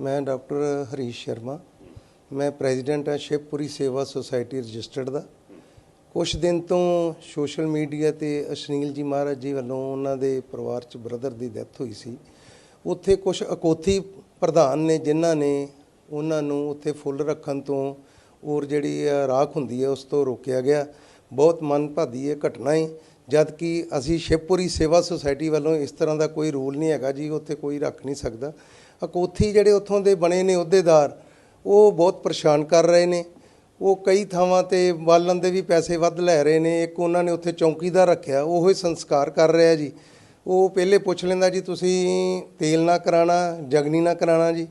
ਮੈਂ ਡਾਕਟਰ ਹਰੀਸ਼ ਸ਼ਰਮਾ। ਮੈਂ ਪ੍ਰੈਜ਼ੀਡੈਂਟ ਹਾਂ ਸ਼ਿਵਪੁਰੀ ਸੇਵਾ ਸੁਸਾਇਟੀ ਰਜਿਸਟਰਡ ਦਾ। ਕੁਝ ਦਿਨ ਤੋਂ ਸੋਸ਼ਲ ਮੀਡੀਆ ਤੇ ਅਸ਼ਨੀਲ ਜੀ ਮਹਾਰਾਜ ਜੀ ਵੱਲੋਂ ਉਹਨਾਂ ਦੇ ਪਰਿਵਾਰ ਚ ਬ੍ਰਦਰ ਦੀ ਡੈਥ ਹੋਈ ਸੀ। ਉੱਥੇ ਕੁਝ ਅਕੋਥੀ ਪ੍ਰਧਾਨ ਨੇ ਜਿਨ੍ਹਾਂ ਨੇ ਉਹਨਾਂ ਨੂੰ ਉੱਥੇ ਫੁੱਲ ਰੱਖਣ ਤੋਂ ਔਰ ਜਿਹੜੀ ਆ ਰਾਖ ਹੁੰਦੀ ਹੈ ਉਸ ਤੋਂ ਰੋਕਿਆ ਗਿਆ। ਬਹੁਤ ਮਨਭਾਦੀ ਇਹ ਘਟਨਾ ਹੈ ਜਦ ਕਿ ਅਸੀਂ ਸ਼ਿਵਪੁਰੀ ਸੇਵਾ ਸੁਸਾਇਟੀ ਵੱਲੋਂ ਇਸ ਤਰ੍ਹਾਂ ਦਾ ਕੋਈ ਰੂਲ ਨਹੀਂ ਹੈਗਾ ਜੀ, ਉੱਥੇ ਕੋਈ ਰੱਖ ਨਹੀਂ ਸਕਦਾ। ਅਕੋਥੀ ਜਿਹੜੇ ਉੱਥੋਂ ਦੇ ਬਣੇ ਨੇ ਅਹੁਦੇਦਾਰ, ਉਹ ਬਹੁਤ ਪਰੇਸ਼ਾਨ ਕਰ ਰਹੇ ਨੇ। ਉਹ ਕਈ ਥਾਵਾਂ ਤੇ ਬਾਲਣ ਦੇ ਵੀ ਪੈਸੇ ਵੱਧ ਲੈ ਰਹੇ ਨੇ। ਇੱਕ ਉਹਨਾਂ ਨੇ ਉੱਥੇ ਚੌਕੀਦਾਰ ਰੱਖਿਆ, ਉਹ ਹੀ ਸੰਸਕਾਰ ਕਰ ਰਿਹਾ ਜੀ। ਉਹ ਪਹਿਲੇ ਪੁੱਛ ਲੈਂਦਾ ਜੀ, ਤੁਸੀਂ ਤੇਲ ਨਾ ਕਰਾਣਾ, ਜਗਨੀ ਨਾ ਕਰਾਣਾ ਜੀ?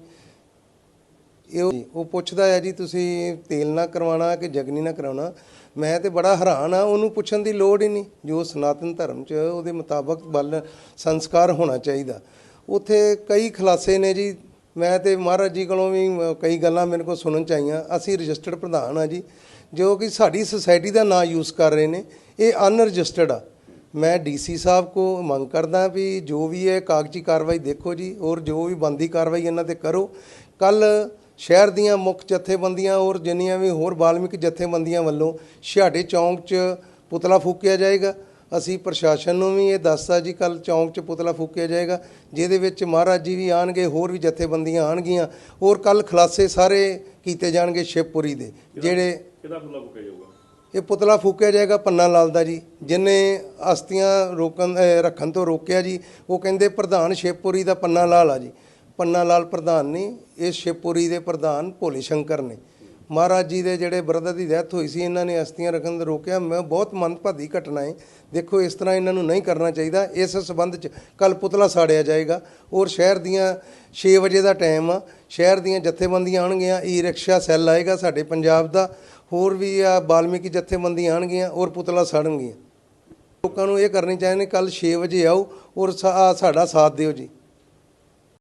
ਇਹ ਉਹ- ਪੁੱਛਦਾ ਹੈ ਜੀ, ਤੁਸੀਂ ਤੇਲ ਨਾ ਕਰਵਾਉਣਾ ਕਿ ਜਗਨੀ ਨਾ ਕਰਾਉਣਾ? ਮੈਂ ਤੇ ਬੜਾ ਹੈਰਾਨ ਆ, ਉਹਨੂੰ ਪੁੱਛਣ ਦੀ ਲੋੜ ਹੀ ਨਹੀਂ, ਜੋ ਸਨਾਤਨ ਧਰਮ 'ਚ ਉਹਦੇ ਮੁਤਾਬਕ ਬਲ ਸੰਸਕਾਰ ਹੋਣਾ ਚਾਹੀਦਾ। ਉੱਥੇ ਕਈ ਖਲਾਸੇ ਨੇ ਜੀ, ਮੈਂ ਤੇ ਮਹਾਰਾਜ ਜੀ ਕੋਲੋਂ ਵੀ ਕਈ ਗੱਲਾਂ ਮੇਰੇ ਕੋਲ ਸੁਣਨ ਚਾਹੀਆਂ ਅਸੀਂ ਰਜਿਸਟਰਡ ਪ੍ਰਧਾਨ ਆ ਜੀ, ਜੋ ਕਿ ਸਾਡੀ ਸੁਸਾਇਟੀ ਦਾ ਨਾਂ ਯੂਜ਼ ਕਰ ਰਹੇ ਨੇ, ਇਹ ਅਨਰਜਿਸਟਰਡ ਆ। ਮੈਂ ਡੀਸੀ ਸਾਹਿਬ ਕੋ ਮੰਗ ਕਰਦਾ ਵੀ ਜੋ ਵੀ ਹੈ ਕਾਗਜ਼ੀ ਕਾਰਵਾਈ ਦੇਖੋ ਜੀ, ਔਰ ਜੋ ਵੀ ਬੰਦੀ ਕਾਰਵਾਈ ਇਹਨਾਂ ਤੇ ਕਰੋ। ਕੱਲ ਸ਼ਹਿਰ ਦੀਆਂ ਮੁੱਖ ਜਥੇਬੰਦੀਆਂ ਔਰ ਜਿੰਨੀਆਂ ਵੀ ਹੋਰ ਬਾਲਮਿਕ ਜਥੇਬੰਦੀਆਂ ਵੱਲੋਂ ਛਿਹਾਟੇ ਚੌਂਕ 'ਚ ਪੁਤਲਾ ਫੂਕਿਆ ਜਾਏਗਾ। ਅਸੀਂ ਪ੍ਰਸ਼ਾਸਨ ਨੂੰ ਵੀ ਇਹ ਦੱਸਤਾ ਜੀ ਕੱਲ ਚੌਂਕ 'ਚ ਪੁਤਲਾ ਫੂਕਿਆ ਜਾਏਗਾ ਜਿਹਦੇ ਵਿੱਚ ਮਹਾਰਾਜ ਜੀ ਵੀ ਆਣਗੇ ਹੋਰ ਵੀ ਜਥੇਬੰਦੀਆਂ ਆਣਗੀਆਂ ਔਰ ਕੱਲ ਖਲਾਸੇ ਸਾਰੇ ਕੀਤੇ ਜਾਣਗੇ ਸ਼ਿਵਪੁਰੀ ਦੇ ਜਿਹੜੇ ਕਿਹਦਾ ਫੁੱਲਾ ਬੁੱਕਿਆ ਜਾਊਗਾ? ਇਹ ਪੁਤਲਾ ਫੂਕਿਆ ਜਾਏਗਾ ਪੰਨਾ ਲਾਲ ਦਾ ਜੀ ਜਿਨੇ ਅਸਤੀਆਂ ਰੋਕਣ ਰੱਖਣ ਤੋਂ ਰੋਕਿਆ ਜੀ ਉਹ ਕਹਿੰਦੇ ਪ੍ਰਧਾਨ ਸ਼ਿਵਪੁਰੀ ਦਾ ਪੰਨਾ ਲਾਲ ਆ ਜੀ। ਪੰਨਾ ਲਾਲ ਪ੍ਰਧਾਨ ਨੇ, ਇਹ ਸ਼ਿਵਪੁਰੀ ਦੇ ਪ੍ਰਧਾਨ ਭੋਲੇ ਸ਼ੰਕਰ ਨੇ। ਮਹਾਰਾਜ ਜੀ ਦੇ ਜਿਹੜੇ ਬ੍ਰਦਰ ਦੀ ਡੈਥ ਹੋਈ ਸੀ, ਇਹਨਾਂ ਨੇ ਅਸਤੀਆਂ ਰੱਖਣ ਤੋਂ ਰੋਕਿਆ। ਮੈਂ ਬਹੁਤ ਮੰਦਭਾਗੀ ਘਟਨਾ ਹੈ। ਦੇਖੋ, ਇਸ ਤਰ੍ਹਾਂ ਇਹਨਾਂ ਨੂੰ ਨਹੀਂ ਕਰਨਾ ਚਾਹੀਦਾ। ਇਸ ਸਬੰਧ ਚ ਕੱਲ ਪੁਤਲਾ ਸਾੜਿਆ ਜਾਏਗਾ। ਔਰ ਸ਼ਹਿਰ ਦੀਆਂ 6 ਵਜੇ ਦਾ ਟਾਈਮ ਆ। ਸ਼ਹਿਰ ਦੀਆਂ ਜਥੇਬੰਦੀਆਂ ਆਉਣਗੀਆਂ। ਈ ਰਿਕਸ਼ਾ ਸੈੱਲ ਆਏਗਾ ਸਾਡੇ ਪੰਜਾਬ ਦਾ। ਹੋਰ ਵੀ ਆ ਬਾਲਮੀਕੀ ਜਥੇਬੰਦੀਆਂ ਆਉਣਗੀਆਂ ਔਰ ਪੁਤਲਾ ਸਾੜਨਗੀਆਂ। ਲੋਕਾਂ ਨੂੰ ਇਹ ਕਰਨੀ ਚਾਹੀਦੀ ਕੱਲ 6 ਵਜੇ ਆਓ ਔਰ ਸਾ- ਸਾਡਾ ਸਾਥ ਦਿਓ ਜੀ।